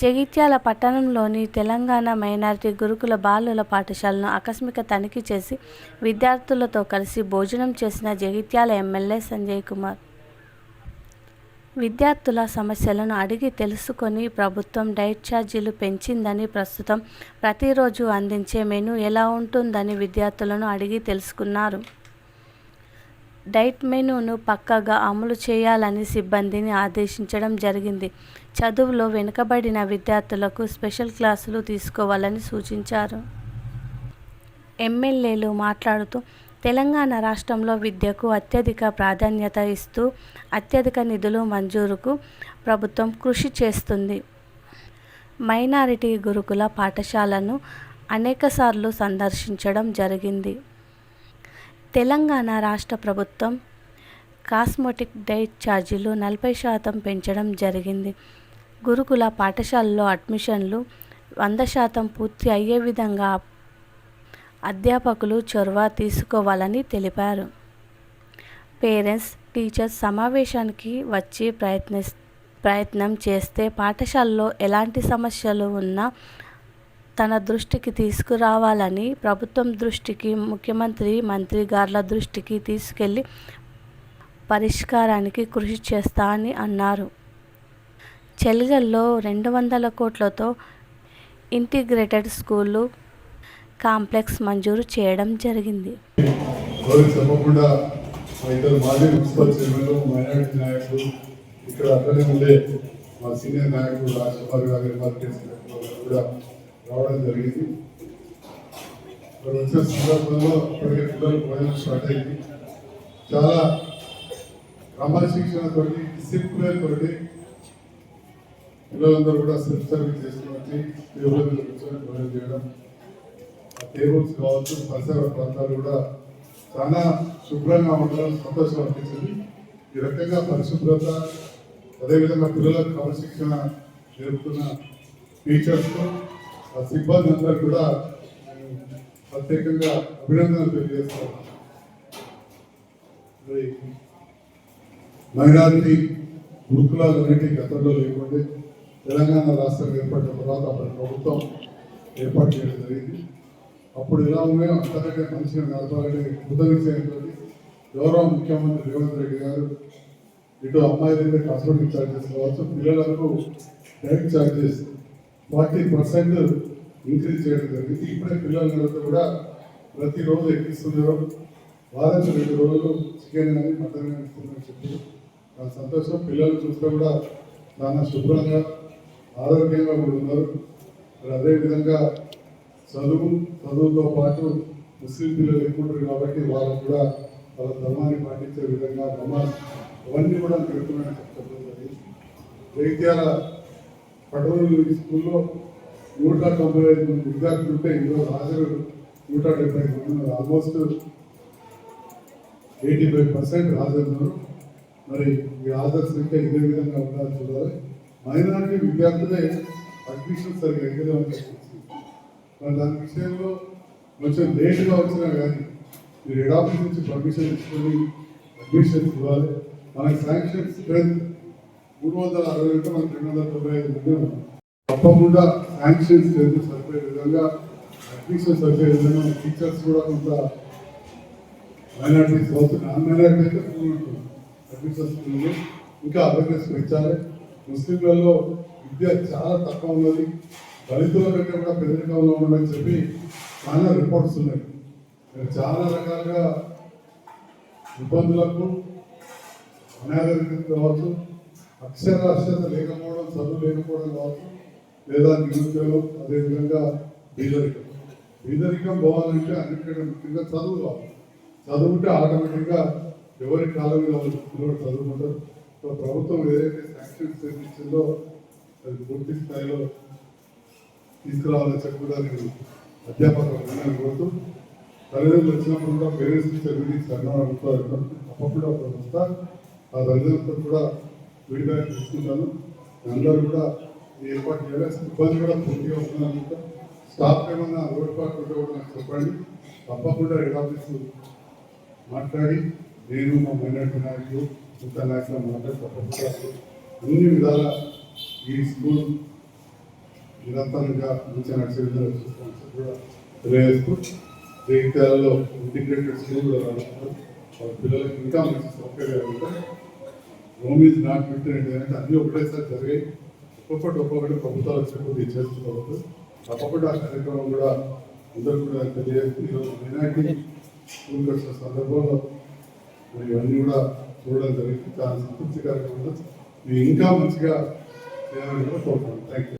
జగిత్యాల పట్టణంలోని తెలంగాణ మైనారిటీ గురుకుల బాలుల పాఠశాలను ఆకస్మిక తనిఖీ చేసి విద్యార్థులతో కలిసి భోజనం చేసిన జగిత్యాల ఎమ్మెల్యే సంజయ్ కుమార్. విద్యార్థుల సమస్యలను అడిగి తెలుసుకొని ప్రభుత్వం డైట్ ఛార్జీలు పెంచిందని ప్రస్తుతం ప్రతిరోజు అందించే మెనూ ఎలా ఉంటుందని విద్యార్థులను అడిగి తెలుసుకున్నారు. డైట్ మెనూను పక్కగా అమలు చేయాలని సిబ్బందిని ఆదేశించడం జరిగింది. చదువులో వెనుకబడిన విద్యార్థులకు స్పెషల్ క్లాసులు తీసుకోవాలని సూచించారు. ఎమ్మెల్యేలు మాట్లాడుతూ తెలంగాణ రాష్ట్రంలో విద్యకు అత్యధిక ప్రాధాన్యత ఇస్తూ అత్యధిక నిధులు మంజూరుకు ప్రభుత్వం కృషి చేస్తుంది. మైనారిటీ గురుకుల పాఠశాలను అనేకసార్లు సందర్శించడం జరిగింది. తెలంగాణ రాష్ట్ర ప్రభుత్వం కాస్మోటిక్ డైట్ ఛార్జీలు నలభై శాతం పెంచడం జరిగింది. గురుకుల పాఠశాలలో అడ్మిషన్లు వంద శాతం పూర్తి అయ్యే విధంగా అధ్యాపకులు చొరవ తీసుకోవాలని తెలిపారు. పేరెంట్స్ టీచర్స్ సమావేశానికి వచ్చి ప్రయత్ని ప్రయత్నం చేస్తే పాఠశాలలో ఎలాంటి సమస్యలు ఉన్నా తన దృష్టికి తీసుకురావాలని ప్రభుత్వం దృష్టికి ముఖ్యమంత్రి మంత్రి గార్ల దృష్టికి తీసుకెళ్ళి పరిష్కారానికి కృషి చేస్తా అని అన్నారు. చెలిగల్లో రెండు వందల కోట్లతో ఇంటిగ్రేటెడ్ స్కూళ్ళు కాంప్లెక్స్ మంజూరు చేయడం జరిగింది. ఎవరికి మా ఇద్దరు మాజీ మున్సిపల్ చైర్మన్లు మైనారిటీ నాయకులు ఇక్కడ అక్కడే ఉండే మా సీనియర్ గారు కూడా రావడం జరిగింది. ఇక్కడ సందర్భంలో ఇప్పటికే పిల్లలు భోజనం స్టార్ట్ అయింది. చాలా డిసిప్లిన్ తోటి పిల్లలందరూ కూడా సెల్ఫ్ సర్వీస్ చేసుకుని వచ్చి టేబుల్ కూర్చొని భోజనం చేయడం. ఆ టేబుల్స్ కావచ్చు పరిసర ప్రాంతాలు కూడా చాలా శుభ్రంగా ఉండడం సంతోషం అనిపించింది. ఈ రకంగా పరిశుభ్రత అదేవిధంగా పిల్లలకు క్రమశిక్షణ నేర్పుతున్న టీచర్స్తో ఆ సిబ్బంది అందరూ కూడా ప్రత్యేకంగా అభినందనలు తెలియజేస్తాను మైనారిటీ గురుకులాలు అనేవి గతంలో లేకుండే తెలంగాణ రాష్ట్రం ఏర్పడిన తర్వాత అప్పటి ప్రభుత్వం ఏర్పాటు చేయడం జరిగింది. అప్పుడు ఎలా ఉన్నాయో అంతకంటే మంచిగా నడపాలని ఉదరించేటువంటి గౌరవ ముఖ్యమంత్రి రేవంత్ రెడ్డి గారు ఇటు అమ్మాయి దగ్గర కాస్మెటిక్ ఛార్జెస్ కావచ్చు పిల్లలకు direct charges forty percent increase చేయడం జరిగింది. ఇప్పుడే పిల్లలందరితో కూడా ప్రతిరోజు ఎక్కిస్తున్నారు వారానికి రెండు రోజులు చికెన్ కానీ మటన్ కానీ ఇస్తున్నారని చెప్పి సంతోషం. పిల్లలు చూస్తే కూడా చాలా శుభ్రంగా ఆరోగ్యంగా కూడా ఉన్నారు మరి అదేవిధంగా చదువు చదువుతో పాటు ముస్లిం పిల్లలు ఎక్కువ కాబట్టి వాళ్ళకు కూడా వాళ్ళ ధర్మాన్ని పాటించే విధంగా నమాజ్ అవన్నీ కూడా పెడుతున్నాయని చెప్పడం జైత్యాల పటోలు స్కూల్లో నూట తొంభై ఐదు మంది విద్యార్థులు ఉంటే ఈరోజు హాజరు నూట డెబ్బై ఐదు మంది ఆల్మోస్ట్ ఎయిటీ ఫైవ్ పర్సెంట్ హాజరున్నారు. మరి ఈ హాజరు సంఖ్య ఇదే విధంగా ఉండాలి చూడాలి. మైనారిటీ విద్యార్థులే అడ్మిషన్ సరిగ్గా ఎక్కడే ఉంటాయి మరి దాని విషయంలో కొంచెం లేటుగా వచ్చినా కానీ మీరు హెడ్ ఆఫీస్ నుంచి పర్మిషన్ ఇచ్చుకొని అడ్మిషన్స్ ఇవ్వాలి. మనకి శాంక్షన్ స్ట్రెంత్ మూడు వందల అరవై ఒకటి మనకి రెండు వందల తొంభై ఐదు మంది తప్పకుండా శాంక్షన్ స్ట్రెంత్ సరిపోయే విధంగా అడ్మిషన్ సరిపోయే విధంగా టీచర్స్ కూడా కొంత మైనార్టీస్ కావచ్చు నాన్ మైనార్టీ అయితే ఫుల్ ఉంటుంది అడ్మిషన్స్ ఫుల్ ఇంకా అవేర్నెస్ పెంచాలి. ముస్లింలలో విద్య చాలా తక్కువ ఉన్నది. దళితుల కంటే కూడా పేదరికంలో ఉన్నదని చెప్పి చాలా రిపోర్ట్స్ ఉన్నాయి. చాలా రకాలుగా ఇబ్బందులకు అనాగరికత కావచ్చు అక్షరాస్యత లేకపోవడం చదువు లేకపోవడం కావచ్చు లేదా నిరుద్యోగం అదేవిధంగా బీదరికం. బీదరికం పోవాలంటే అన్నిటికంటే ముఖ్యంగా చదువు కావాలి. చదువుంటే ఆటోమేటిక్గా ఎవరి కాలం మీద పిల్లలు చదువుకుంటారు. ప్రభుత్వం ఏదైతే శాంక్షన్స్ ఇచ్చిందో అది పూర్తి స్థాయిలో తీసుకురావాలని చెప్పి కూడా నేను అధ్యాపకులు కోరుతూ తల్లిదండ్రులు వచ్చినప్పుడు కూడా పేరెంట్స్ టీచర్ మీటింగ్స్ అన్నా అడుగుతారు. అప్పుడు అప్పుడు వస్తా ఆ తల్లిదండ్రులతో కూడా ఫీడ్బ్యాక్ తీసుకుంటాను. అందరూ కూడా ఈ ఏర్పాటు చేయాలి. సిబ్బంది కూడా పూర్తిగా ఉండాలనుకుంటా స్టాఫ్ ఏమన్నా లోటుపాటు ఉంటే కూడా నాకు చెప్పండి. తప్పకుండా హెడ్ ఆఫీస్ మాట్లాడి నేను మా మైనార్టీ నాయకులు ఇంటర్నేషనల్ నాయకులు తప్పకుండా అన్ని విధాల ఈ స్కూల్ నిరంతరంగా మంచిగా నడిచే విధంగా చూసుకోవాలని కూడా తెలియజేస్తూ జగిత్యాలలో ఇంటిగ్రేటెడ్ స్కూల్ కూడా వాళ్ళ పిల్లలకి ఇంకా మంచి సౌకర్యాలు ఉంటాయి హోమ్ ఈజ్ నాట్ ఫిఫ్టీన్ అంటే అన్ని ఒకటేసారి జరిగాయి ఒక్కొక్కటి ఒక్కొక్కటి ప్రభుత్వాలు వచ్చినప్పుడు చేస్తున్నారు తప్పకుండా ఆ కార్యక్రమం కూడా అందరూ కూడా తెలియజేస్తూ ఈరోజు వినాయకుడి స్కూల్కి వచ్చిన సందర్భంలో మరి ఇవన్నీ కూడా చూడడం జరిగింది చాలా సంతృప్తికరంగా ఉంది మీరు ఇంకా మంచిగా చేయాలని కూడా కోరుతున్నాను థ్యాంక్ యూ